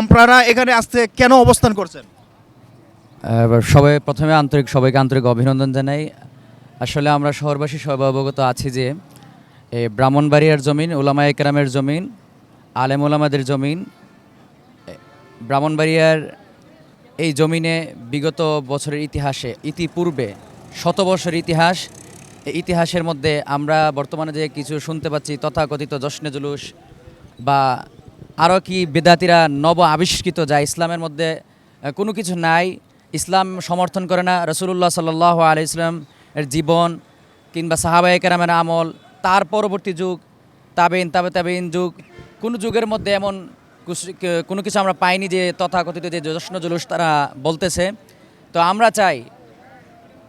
আপনারা এখানে আসতে কেন অবস্থান করছেন? সবাই প্রথমে আন্তরিক, সবাইকে আন্তরিক অভিনন্দন জানাই। আসলে আমরা শহরবাসী সবাই অবগত আছি যে, এই ব্রাহ্মণবাড়িয়ার জমিন ওলামা একরামের জমিন, আলেম ওলামাদের জমিন। ব্রাহ্মণবাড়িয়ার এই জমিনে বিগত বছরের ইতিহাসে, ইতিপূর্বে শত বছর ইতিহাস ইতিহাসের মধ্যে আমরা বর্তমানে যে কিছু শুনতে পাচ্ছি, তথাকথিত জশ্নে জুলুস বা আরও কি বেদাতিরা নব আবিষ্কৃত যা ইসলামের মধ্যে কোনো কিছু নাই, ইসলাম সমর্থন করে না রসুল্লাহ সাল্লাহ আলি ইসলাম এর জীবন কিংবা সাহাবায়ে কেরামের আমল, তার পরবর্তী যুগ, তাবেইন, তাবে তাবেইন যুগ, কোনো যুগের মধ্যে এমন কোনো কিছু আমরা পাইনি যে তথাকথিত যে জশ্ন জুলুস তারা বলতেছে। তো আমরা চাই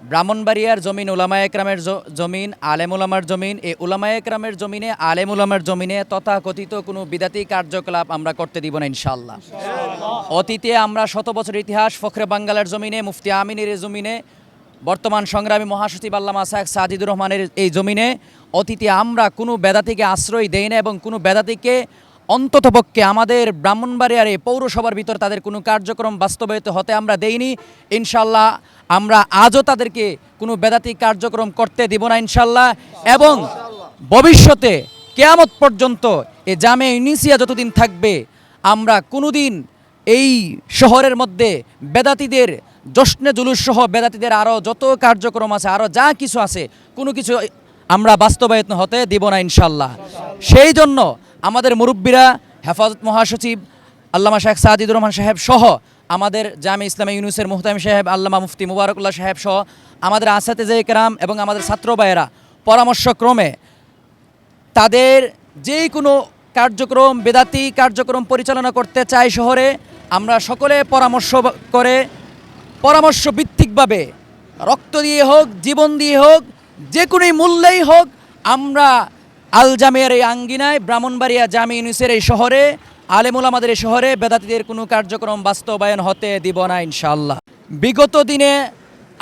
ব্রাহ্মণবাড়িয়ার জমিন, উলামা একরামের জমিন, আলেম উলামার জমিন। এই উলামা একরামের জমিনে, আলেম উলামার জমিনে তথাকথিত কোনো বিদাতি কার্যকলাপ আমরা করতে দিব না ইনশাল্লাহ অতীতে আমরা শত বছর ইতিহাস, ফখরে বাঙ্গালের জমিনে, মুফতি আমিনের জমিনে, বর্তমান সংগ্রামী মহাসচিব আল্লামা সাহেব সাজিদুর রহমানের এই জমিনে অতীতে আমরা কোনো বেদাতিকে আশ্রয় দেই না এবং কোনো বেদাতিকে অন্ততপক্ষে আমাদের ব্রাহ্মণবাড়িয়ার পৌরসভার ভিতর তাদের কোনো কার্যক্রম বাস্তবায়িত হতে আমরা দেইনি। ইনশাল্লাহ আমরা আজও তাদেরকে কোনো বেদাতি কার্যক্রম করতে দিব না ইনশাল্লাহ এবং ভবিষ্যতে কেয়ামত পর্যন্ত এ জামে ইউনিসিয়া যতদিন থাকবে, আমরা কোনোদিন এই শহরের মধ্যে বেদাতিদের, জশ্নে জুলুস সহ বেদাতিদের আরও যত কার্যক্রম আছে, আরও যা কিছু আছে, কোনো কিছু আমরা বাস্তবায়িত হতে দিব না ইনশাল্লাহ সেই জন্য আমাদের মুরব্বীরা, হেফাজত মহাসচিব, আল্লামা শেখ সাজিদুর রহমান সাহেব সহ, আমাদের জামে ইসলামী ইউনুসের মুহতামিম সাহেব, আল্লামা মুফতি মুবারকুল্লাহ সাহেব সহ, আমাদের আসাতে কেরাম এবং আমাদের ছাত্র ভাইয়েরা, পরামর্শক্রমে তাদের যে কোনো কার্যক্রম, বেদাতি কার্যক্রম পরিচালনা করতে চায় শহরে, আমরা সকলে পরামর্শ করে পরামর্শ ভিত্তিকভাবে রক্ত দিয়ে হোক, জীবন দিয়ে হোক, যে কোনো মূল্যেই হোক, আমরা আল জামিয়ার এই আঙ্গিনায় ব্রাহ্মণবাড়িয়া জামি ইউনিসের এই শহরে, আলেমুল আমাদের এই শহরে বেদাতিদের কোনো কার্যক্রম বাস্তবায়ন হতে দিব না ইনশাল্লাহ বিগত দিনে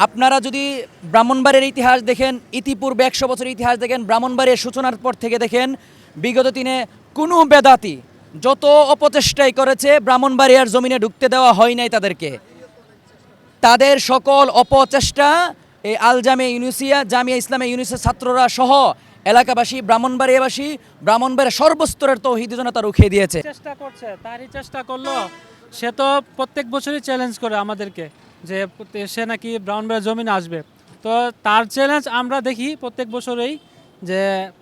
আপনারা যদি ব্রাহ্মণবাড়ির ইতিহাস দেখেন, ইতিপূর্বে একশো বছরের ইতিহাস দেখেন ব্রাহ্মণবাড়ির সূচনার পর থেকে দেখেন, বিগত দিনে কোনো বেদাতি যত অপচেষ্টাই করেছে, ব্রাহ্মণবাড়িয়ার জমিনে ঢুকতে দেওয়া হয় নাই তাদেরকে। তাদের সকল অপচেষ্টা এই আল জামে ইউনিসিয়া, জামিয়া ইসলামে ইউনিসের ছাত্ররা সহ এলাকাবাসী, ব্রাহ্মণবাড়িয়াবাসী ব্রাহ্মণবাড়িয়া সর্বস্তরের তৌহিদ জনতা রুখে দিয়েছে। চেষ্টা করছে, তারই চেষ্টা করল। সে তো প্রত্যেক বছরই চ্যালেঞ্জ করে আমাদেরকে যে সে নাকি ব্রাউন বেড়া জমিনে আসবে। তো তার চ্যালেঞ্জ আমরা দেখি প্রত্যেক বছরেই যে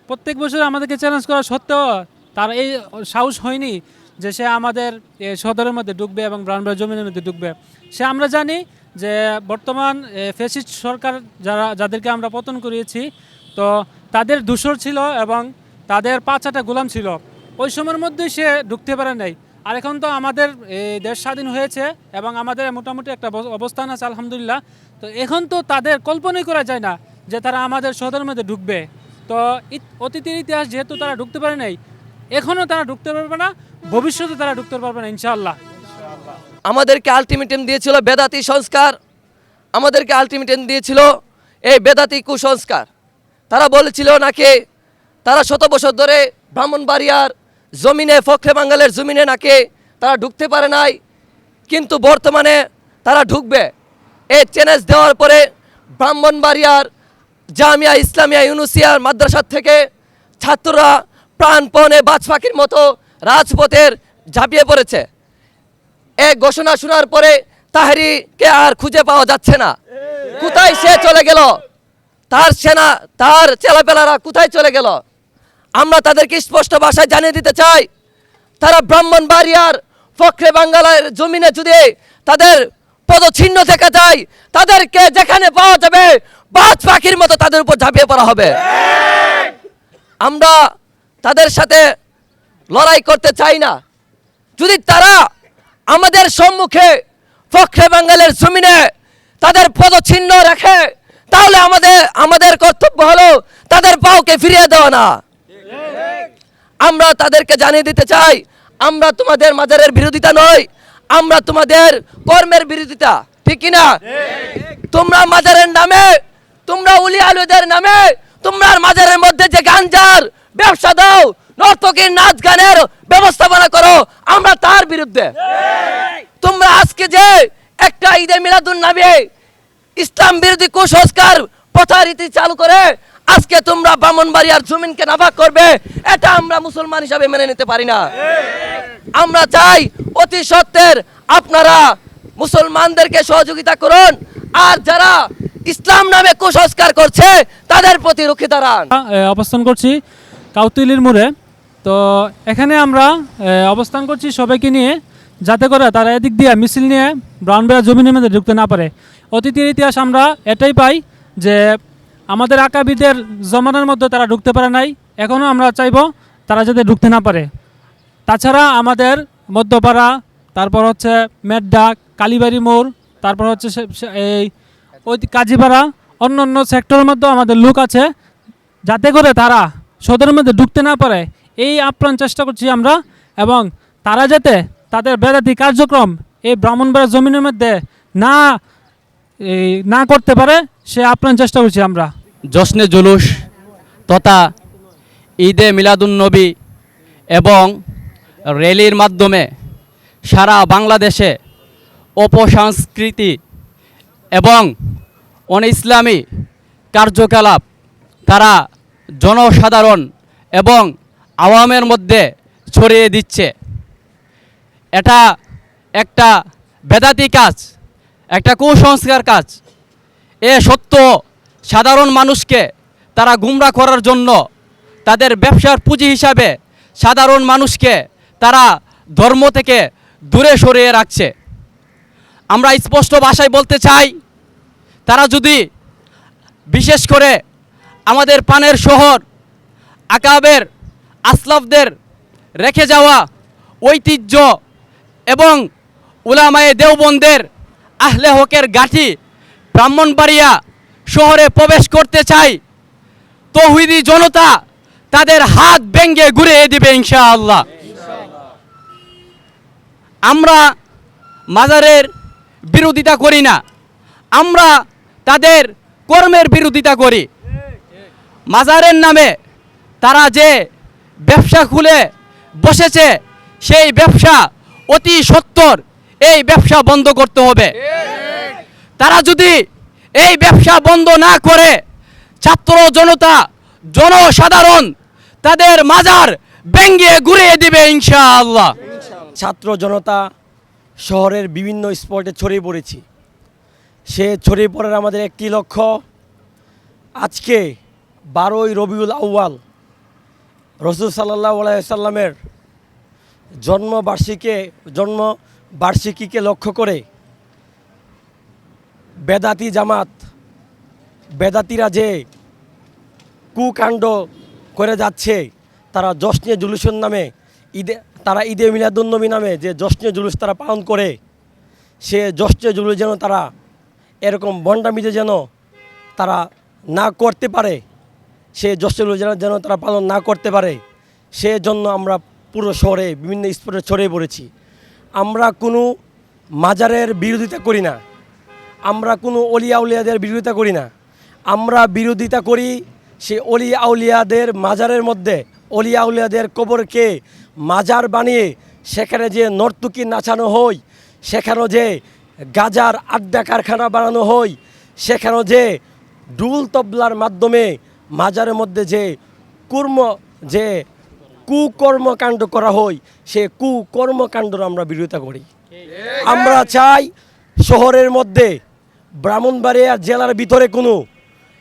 প্রত্যেক বছর আমাদেরকে চ্যালেঞ্জ করা সত্ত্বেও তার এই সাহস হয়নি যে সে আমাদের সদরের মধ্যে ঢুকবে এবং ব্রাউন বেড়া জমিনের মধ্যে ঢুকবে। সে আমরা জানি যে বর্তমান ফেসিস্ট সরকার যারা, যাদেরকে আমরা পতন করিয়েছি তো তাদের দূষর ছিল এবং তাদের পাঁচাটা গোলাম ছিল। ওই সময়ের মধ্যেই সে ঢুকতে পারে নাই। আর এখন তো আমাদের দেশ স্বাধীন হয়েছে এবং আমাদের মোটামুটি একটা অবস্থান আছে, আলহামদুলিল্লাহ। তো এখন তো তাদের কল্পনাই করা যায় না যে তারা আমাদের সদরের মধ্যে ঢুকবে। তো অতীতের ইতিহাস যেহেতু তারা ঢুকতে পারে নাই, এখনও তারা ঢুকতে পারবে না, ভবিষ্যতে তারা ঢুকতে পারবে না, ইনশাআল্লাহ। আমাদেরকে আলটিমেটাম দিয়েছিল বেদাতি সংস্কার। আমাদেরকে আলটিমেটাম দিয়েছিল এই বেদাতি কুসংস্কার। তারা বলেছিল নাকি তারা শত বছর ধরে ব্রাহ্মণবাড়িয়ার জমিনে, ফখরে বাঙ্গালের জমিনে নাকি তারা ঢুকতে পারে নাই, কিন্তু বর্তমানে তারা ঢুকবে। এই চ্যালেঞ্জ দেওয়ার পরে ব্রাহ্মণবাড়িয়ার জামিয়া ইসলামিয়া ইউনুসিয়ার মাদ্রাসার থেকে ছাত্ররা প্রাণপণে বাজ পাখির মতো রাজপথের ঝাঁপিয়ে পড়েছে। এই ঘোষণা শোনার পরে তাহারিকে আর খুঁজে পাওয়া যাচ্ছে না। কোথায় সে চলে গেল? তার সেনা, তার চেলাপেলারা কোথায় চলে গেল? আমরা তাদেরকে স্পষ্ট ভাষায় জানিয়ে দিতে চাই, তারা ব্রাহ্মণ বাড়িয়ার ফখরে বাঙ্গালের জমিনে যদি তাদের পদচিহ্ন থেকে যায়, তাদেরকে যেখানে পাওয়া যাবে, বাজ পাখির মতো তাদের উপর ঝাঁপিয়ে পড়া হবে। আমরা তাদের সাথে লড়াই করতে চাই না। যদি তারা আমাদের সম্মুখে ফখরে বাঙ্গালের জমিনে তাদের পদচিহ্ন রাখে তাহলে আমাদের আমাদের কর্তব্য হলো তাদের পাওকে ফিরিয়ে দেওয়া না। আমরা তাদেরকে জানিয়ে দিতে চাই, আমরা তোমাদের মাজারের বিরোধিতা নই, আমরা তোমাদের কর্মের বিরোধিতা, ঠিক কিনা? তোমরা মাজারের নামে, তোমরা উলি আলুদের নামে, তোমরা মাজারের মধ্যে যে গাঞ্জার ব্যবসা দাও, নর্তকীর নাচ গানের ব্যবস্থাপনা করো, আমরা তার বিরুদ্ধে। তোমরা আজকে যে একটা ঈদে মিলাদুন নামে ইসলাম বিরোধী কুসংস্কার প্রথা রীতি চালু করে আজকে তোমরা ব্রাহ্মণবাড়িয়ার জমিনকে নাফাক করবে, এটা আমরা মুসলমান হিসাবে মেনে নিতে পারি না। আমরা চাই অতি সত্ত্বের আপনারা মুসলমানদেরকে সহযোগিতা করুন, আর যারা ইসলাম নামে কুসংস্কার করছে, তাদের প্রতি রুখে দাঁড়ান। অবস্থান করছি কাউতিলির মোড়ে। তো এখানে আমরা অবস্থান করছি সবাইকে নিয়ে। যাতে করে তারা এদিক দিয়ে মিছিল নিয়ে ব্রাউনবেড়া জমিনের মধ্যে ঢুকতে না পারে। অতীতের ইতিহাস আমরা এটাই পাই যে আমাদের আকাবিদের জমানার মধ্যে তারা ঢুকতে পারে নাই এখনও আমরা চাইব তারা যাতে ঢুকতে না পারে। তাছাড়া আমাদের মধ্যপাড়া, তারপর হচ্ছে মেড্ডা কালীবাড়ি মোড়, তারপর হচ্ছে এই ওই কাজীপাড়া, অন্য অন্য সেক্টরের মধ্যেও আমাদের লোক আছে। যাতে করে তারা সদরের মধ্যে ঢুকতে না পারে, এই আপ্রাণ চেষ্টা করছি আমরা এবং তারা যাতে তাদের বেদাতি কার্যক্রম এই ব্রাহ্মণবাড়া জমিনের মধ্যে না না করতে পারে, সে আপ্রাণ চেষ্টা করছি আমরা। জশ্নে জুলুস তথা ঈদে মিলাদুন্নবী এবং র্যালির মাধ্যমে সারা বাংলাদেশে অপসংস্কৃতি এবং অন ইসলামী কার্যকলাপ তারা জনসাধারণ এবং আওয়ামের মধ্যে ছড়িয়ে দিচ্ছে। এটা একটা বেদাতি কাজ, একটা কুসংস্কার কাজ। এ সত্য, সাধারণ মানুষকে তারা গুমরা করার জন্য তাদের ব্যবসার পুঁজি হিসাবে সাধারণ মানুষকে তারা ধর্ম থেকে দূরে সরিয়ে রাখছে। আমরা স্পষ্ট ভাষায় বলতে চাই, তারা যদি বিশেষ করে আমাদের পানের শহর, আকাবের, আসলাফদের রেখে যাওয়া ঐতিহ্য এবং উলামায়ে দেওবন্দের আহলে হকের গাঠি ব্রাহ্মণবাড়িয়া শহরে প্রবেশ করতে চাই। তৌহিদি জনতা তাদের হাত ব্যঙ্গে ঘুরিয়ে দিবে ইনশাআল্লাহ। আমরা মাজারের বিরোধিতা করি না। আমরা তাদের কর্মের বিরোধিতা করি। মাজারের নামে তারা যে ব্যবসা খুলে বসেছে, সেই ব্যবসা অতি সত্তর এই ব্যবসা বন্ধ করতে হবে। তারা যদি এই ব্যবসা বন্ধ না করে, ছাত্র জনতা, জনসাধারণ তাদের মাজার ব্যঙ্গে ঘুরিয়ে দিবে ইনশাআল্লাহ। ছাত্র জনতা, শহরের বিভিন্ন স্পটে ছড়িয়ে পড়েছি। সে ছড়িয়ে পড়ার আমাদের একটি লক্ষ্য, আজকে বারোই রবিউল আউয়াল, রসুল সাল্লাহ সাল্লামের জন্মবার্ষিকে, জন্মবার্ষিকীকে লক্ষ্য করে বেদাতি জামাত, বেদাতিরা যে কুকাণ্ড করে যাচ্ছে, তারা জশ্নে জুলুসের নামে, ঈদে, তারা ঈদে মিলাদুন্নবী নামে যে জশ্নে জুলুস তারা পালন করে, সে জশ্নে জুলুস যেন তারা এরকম বন্ডামিতে যেন তারা না করতে পারে, সে জশ্নে জুলুস যেন যেন তারা পালন না করতে পারে সে জন্য আমরা পুরো শহরে, বিভিন্ন স্পটে ছড়িয়ে পড়েছি। আমরা কোনো মাজারের বিরোধিতা করি না। আমরা কোনো অলিয়া উলিয়াদের বিরোধিতা করি না। আমরা বিরোধিতা করি সে অলি আউলিয়াদের মাজারের মধ্যে। অলিয়া আউলিয়াদের কবরকে মাজার বানিয়ে সেখানে যে নর্তুকি নাচানো হয়, সেখানে যে গাজার আড্ডা কারখানা বানানো হয়, সেখানে যে ডুল তবলার মাধ্যমে মাজারের মধ্যে যে কুর্ম, যে কুকর্মকাণ্ড করা হয় সে কুকর্মকাণ্ডর আমরা বিরোধিতা করি। আমরা চাই শহরের মধ্যে ব্রাহ্মণবাড়িয়া জেলার ভিতরে কোনো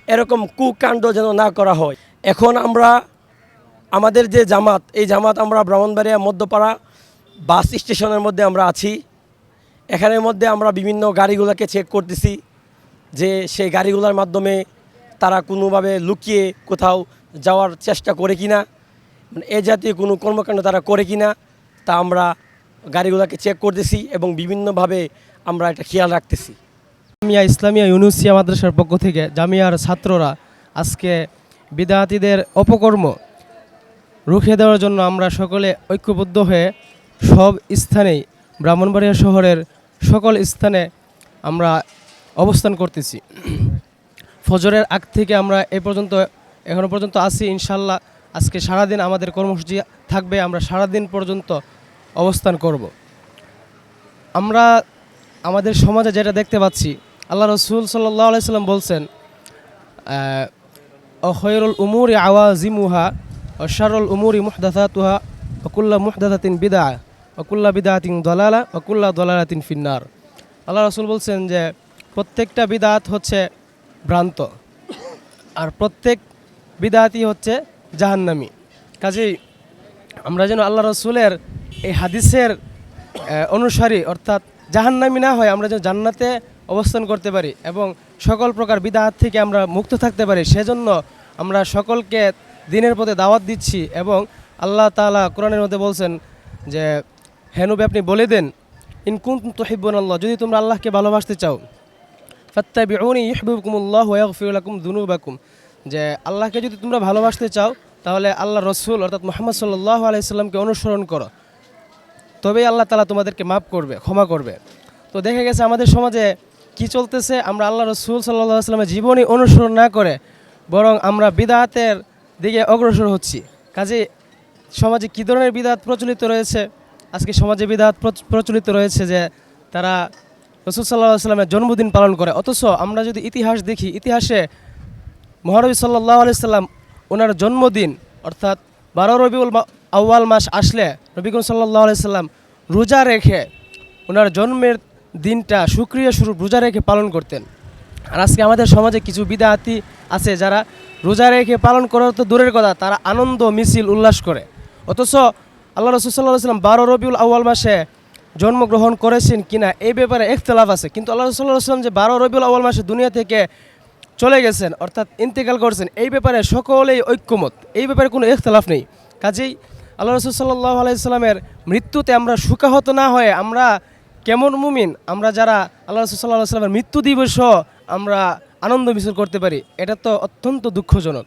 এরকম কুকাণ্ড যেন না করা হয়। এখন আমরা আমাদের যে জামাত এই জামাত আমরা ব্রাহ্মণবাড়িয়া মধ্যপাড়া বাস স্টেশনের মধ্যে আমরা আছি। এখানের মধ্যে আমরা বিভিন্ন গাড়িগুলোকে চেক করতেছি যে সেই গাড়িগুলোর মাধ্যমে তারা কোনোভাবে লুকিয়ে কোথাও যাওয়ার চেষ্টা করে কিনা। মানে এ জাতীয় কোনো কর্মকাণ্ড তারা করে কি না তা আমরা গাড়িগুলোকে চেক করতেছি এবং বিভিন্নভাবে আমরা এটা খেয়াল রাখতেছি। জামিয়া ইসলামিয়া ইউনুসিয়া মাদ্রাসার পক্ষ থেকে জামিয়ার ছাত্ররা আজকে বিদ্যার্থীদের অপকর্ম রুখে দেওয়ার জন্য আমরা সকলে ঐক্যবদ্ধ হয়ে সব স্থানেই ব্রাহ্মণবাড়িয়া শহরের সকল স্থানে আমরা অবস্থান করতেছি। ফজরের আগ থেকে আমরা এ পর্যন্ত, এখনও পর্যন্ত আছি, ইনশাল্লাহ। আজকে সারাদিন আমাদের কর্মসূচি থাকবে, আমরা সারাদিন পর্যন্ত অবস্থান করব। আমরা আমাদের সমাজে যেটা দেখতে পাচ্ছি, আল্লাহ রসুল সাল্লাহ আলাইসাল্লাম বলছেন অখয়রুল উমুরি আওয়াজিমুহা অশারুল উমুরি মুহদাথাতুহা অকুল্লা মুহদাথাতিন বিদা অকুল্লা বিদাতিন দলালা অকুল্লা দলালাতিন ফিন্নার। আল্লাহ রসুল বলছেন যে, প্রত্যেকটা বিদাত হচ্ছে ভ্রান্ত। আর প্রত্যেক বিদাতি হচ্ছে জাহান্নামি। কাজেই আমরা যেন আল্লাহ রসুলের এই হাদিসের অনুসারী অর্থাৎ জাহান্নামি না হয় আমরা যেন জান্নাতে অবস্থান করতে পারি এবং সকল প্রকার বিদাহাত থেকে আমরা মুক্ত থাকতে পারি, সেজন্য আমরা সকলকে দিনের পথে দাওয়াত দিচ্ছি এবং আল্লাহ তাআলা কোরআনের মধ্যে বলছেন যে হেনুবে আপনি বলে দেন ইনকুন তহিবন আল্লাহ যদি তোমরা আল্লাহকে ভালোবাসতে চাও, ফাত্তাবিউনি ইহবিবকুমুল্লাহ ওয়াগফির লাকুম দুনুবাকুম যে আল্লাহকে যদি তোমরা ভালোবাসতে চাও, তাহলে আল্লাহ রসুল অর্থাৎ মোহাম্মদ সাল্লাহ আলাইসাল্লামকে অনুসরণ করো। তবেই আল্লাহ তালা তোমাদেরকে মাফ করবে, ক্ষমা করবে। তো দেখা গেছে আমাদের সমাজে কি চলতেছে? আমরা আল্লাহ রসুল সাল্লাহ আসলামের জীবনী অনুসরণ না করে বরং আমরা বিদাতের দিকে অগ্রসর হচ্ছি। কাজে সমাজে কী ধরনের বিদাত প্রচলিত রয়েছে? আজকে সমাজে বিদাত প্রচ- প্রচলিত রয়েছে যে তারা রসুল সাল্লাহ আসলামের জন্মদিন পালন করে। অথচ আমরা যদি ইতিহাস দেখি, ইতিহাসে মহানবী সাল্লাহ আলাইসাল্লাম ওনার জন্মদিন, অর্থাৎ বারো রবিউল আউয়াল মাস আসলে নবীকুল সাল্লাহ আলাইসাল্লাম রোজা রেখে ওনার জন্মের দিনটা সুক্রিয়া স্বরূপ রোজা রেখে পালন করতেন। আর আজকে আমাদের সমাজে কিছু বিদাতি আছে যারা রোজা রেখে পালন করার তো দূরের কথা, তারা আনন্দ, মিছিল, উল্লাস করে। অথচ আল্লাহ রসুল সাল্লাহ সাল্লাম বারো রবিউল আউয়াল মাসে জন্মগ্রহণ করেছেন কিনা, এই ব্যাপারে একতলাফ আছে। কিন্তু আল্লাহ রসুল্লাহ সাল্লাম যে বারো রবিউল আউয়াল মাসে দুনিয়া থেকে চলে গেছেন, অর্থাৎ ইন্তেকাল করছেন, এই ব্যাপারে সকলেই ঐক্যমত। এই ব্যাপারে কোনো ইখতলাফ নেই। কাজেই আল্লাহ রসুল সাল্লাহ আলাইসাল্লামের মৃত্যুতে আমরা সুখাহত না হয়ে আমরা কেমন মুমিন, আমরা যারা আল্লাহ রসুল সাল্লাহ সাল্লামের মৃত্যু দিবসও আমরা আনন্দ মিছিল করতে পারি, এটা তো অত্যন্ত দুঃখজনক।